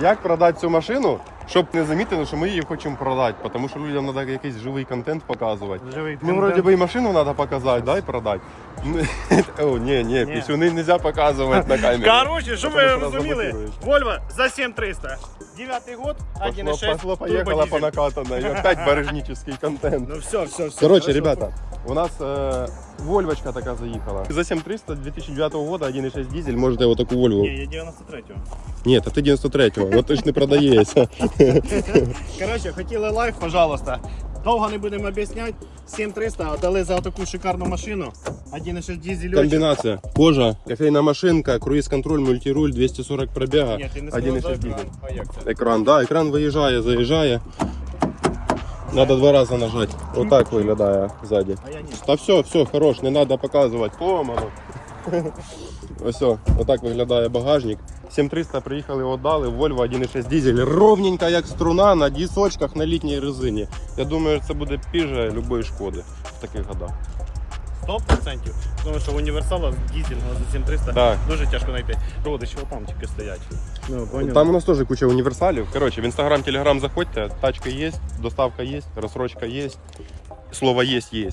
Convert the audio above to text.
Як продати цю машину, щоб не замітили, що ми її хочемо продати, тому що людям треба якийсь живий контент показувати. Живий Ну, вроді би і машину треба показати, да, і продати. О, ні, ні, пісюни не можна показувати на камеру. Короче, щоб ви розуміли. Volvo за 7300. Дев'ятий год, Пошло, 1.6 пошло, поехало по турбодизель. накатанной. Опять барыжнический контент. Ну все, все, все. Короче, ребята, у нас э, Вольвочка така заїхала. За 7300 2009 года 1.6 дизель, можете вот таку Вольву. Ні, я 93-го. Ні, та ти 93-го, от ти ж не продаєшся. Короче, хотіли лайф, пожалуйста. Довго не будемо об'ясняти. 7300 дали за таку шикарну машину. 1.6 дизель. Комбінація. Кожа, кофейна машинка, круїз-контроль, мультируль, 240 пробіга, Ні, ти не сказав 1.6 дизель. екран. А як це? Екран, да, екран виїжджає, заїжджає. Надо два рази нажати. Отак виглядає ззаді. Я. Та все, все, хорош, не треба показувати. Помало. Ось, отак виглядає багажник. 7300 приїхали, віддали, Volvo 1.6 дизель, ровненька як струна на дісочках на літній резині. Я думаю, це буде піже любої шкоди в таких годах. 100%. Тому що універсала з дізельного за 7300 Так. дуже тяжко знайти. Родичі там тільки стоять. Ну. Там у нас теж куча універсалів. Коротше, в інстаграм, телеграм заходьте, тачка є, доставка є, розсрочка є. Слово є, є.